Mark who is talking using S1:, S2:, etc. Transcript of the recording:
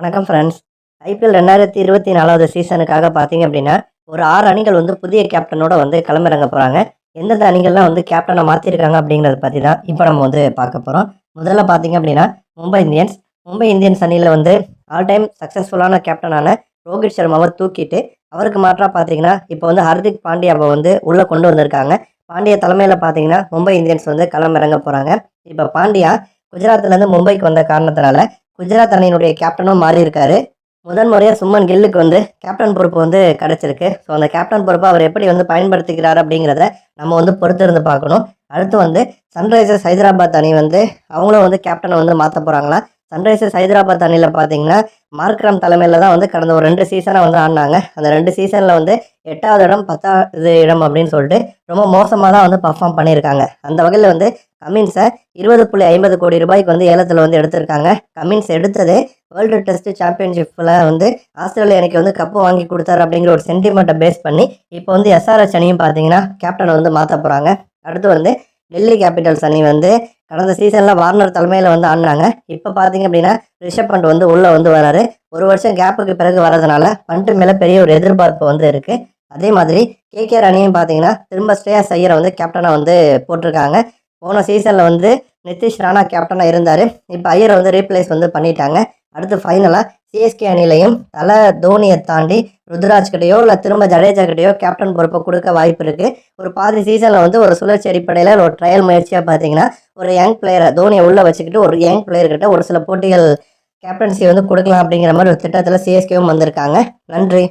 S1: வணக்கம் friends IPL ரெண்டாயிரத்தி இருபத்தி நாலாவது சீசனுக்காக பார்த்தீங்க அப்படின்னா ஒரு ஆறு அணிகள் வந்து புதிய கேப்டனோட வந்து களமிறங்க போகிறாங்க எந்தெந்த அணிகள்லாம் வந்து கேப்டனை மாற்றிருக்காங்க அப்படிங்கிறத பற்றி தான் இப்போ நம்ம வந்து பார்க்க போகிறோம் முதல்ல பார்த்தீங்க அப்படின்னா மும்பை இந்தியன்ஸ். மும்பை இந்தியன்ஸ் அணியில் வந்து ஆல் டைம் சக்ஸஸ்ஃபுல்லான கேப்டனான ரோஹித் சர்மாவை தூக்கிட்டு அவருக்கு மாற்றாக பார்த்தீங்கன்னா இப்போ வந்து ஹர்திக் பாண்டியாவை வந்து உள்ளே கொண்டு வந்திருக்காங்க. பாண்டிய தலைமையில் பார்த்தீங்கன்னா மும்பை இந்தியன்ஸ் வந்து களமிறங்க போகிறாங்க இப்போ பாண்டியா குஜராத்லேருந்து மும்பைக்கு வந்த காரணத்தினால குஜராத் அணியினுடைய கேப்டனும் மாறி இருக்காரு முதன் முறையாக சும்மன் கில்லுக்கு வந்து கேப்டன் பொறுப்பு வந்து கிடச்சிருக்கு. ஸோ அந்த கேப்டன் பொறுப்பை அவர் எப்படி வந்து பயன்படுத்திக்கிறார் அப்படிங்கிறத நம்ம வந்து பொறுத்திருந்து பார்க்கணும். அடுத்து வந்து சன்ரைசர்ஸ் ஹைதராபாத் அணி வந்து அவங்களும் வந்து கேப்டனை வந்து மாற்ற போகிறாங்களா சன்ரைசர்ஸ் ஹைதராபாத் அணியில் பார்த்தீங்கன்னா மார்க்ரம் தலைமையில் தான் வந்து கடந்த ஒரு ரெண்டு சீசனை வந்து ஆடினாங்க. அந்த ரெண்டு சீசனில் வந்து எட்டாவது இடம் பத்தாவது இடம் அப்படின்னு சொல்லிட்டு ரொம்ப மோசமாக தான் வந்து பர்ஃபார்ம் பண்ணியிருக்காங்க. அந்த வகையில் வந்து கமின்ஸை இருபது புள்ளி ஐம்பது கோடி ரூபாய்க்கு வந்து ஏலத்தில் வந்து எடுத்திருக்காங்க. கமின்ஸ் எடுத்ததே வேர்ல்டு டெஸ்ட் சாம்பியன்ஷிப்பில் வந்து ஆஸ்திரேலியா எனக்கு வந்து கப்பு வாங்கி கொடுத்தாரு அப்படிங்கிற ஒரு சென்டிமெண்ட்டை பேஸ் பண்ணி இப்போ வந்து எஸ்ஆர்எஸ் அணியும் பார்த்தீங்கன்னா கேப்டனை வந்து மாற்ற போகிறாங்க அடுத்து வந்து டெல்லி கேபிட்டல்ஸ் அணி வந்து கடந்த சீசனில் வார்னர் தலைமையில் வந்து ஆடினாங்க இப்போ பார்த்தீங்க அப்படின்னா ரிஷப் பண்ட் வந்து உள்ளே வந்து வராரு. ஒரு வருஷம் கேப்புக்கு பிறகு வரதுனால பண்ட்டு மேலே பெரிய ஒரு எதிர்பார்ப்பு வந்து இருக்குது அதே மாதிரி கேகேஆர் அணியும் பார்த்தீங்கன்னா திரும்ப ஸ்ரேயா ஐயரை வந்து கேப்டனாக வந்து போட்டிருக்காங்க. போன சீசனில் வந்து நிதிஷ் ராணா கேப்டனாக இருந்தார். இப்போ ஐயரை வந்து ரீப்ளேஸ் வந்து பண்ணிட்டாங்க. அடுத்து ஃபைனலாக சிஎஸ்கே அணிலையும் தலை தோனியை தாண்டி ருத்ராஜ் கிட்டயோ இல்லை திரும்ப ஜடேஜா கிட்டேயோ கேப்டன் பொறுப்பை கொடுக்க வாய்ப்பு இருக்குது ஒரு பாதி சீசனில் வந்து ஒரு சுழற்சி அடிப்படையில் ஒரு ட்ரையல் முயற்சியாக பார்த்தீங்கன்னா ஒரு யங் பிளேயரை தோனியை உள்ளே வச்சுக்கிட்டு ஒரு யங் பிளேயர்கிட்ட ஒரு சில போட்டிகள் கேப்டன்சி வந்து கொடுக்கலாம் அப்படிங்கிற மாதிரி ஒரு திட்டத்தில் சிஎஸ்கேவும் வந்திருக்காங்க. நன்றி.